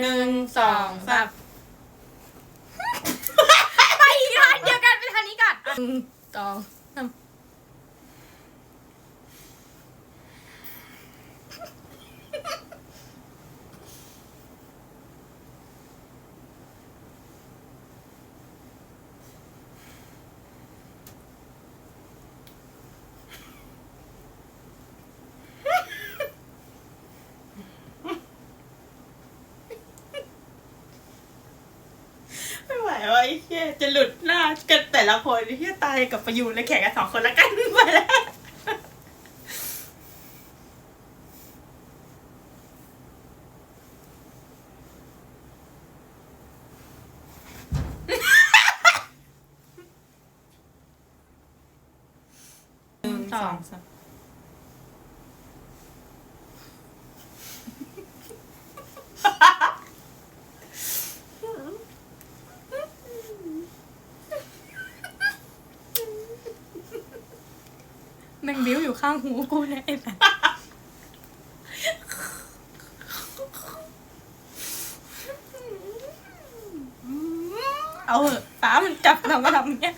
หนึ่งสองสามไปอีร้านเดียวกันไปทางนี้ก่อนหนึ่งสองสาม ว่ะไอ้เหี้ยจะหลุดหน้ากันแต่ละคนไอ้เหี้ยตายกับประยูนและแข่งกันสองคนละกันไปแล้วหนึ่งสองสาม แมงบิ้วอยู่ข้างหูกูเนี่ยไอ้สัสเอาเหอะป้ามันจับเราก็ทำอย่างเงี้ย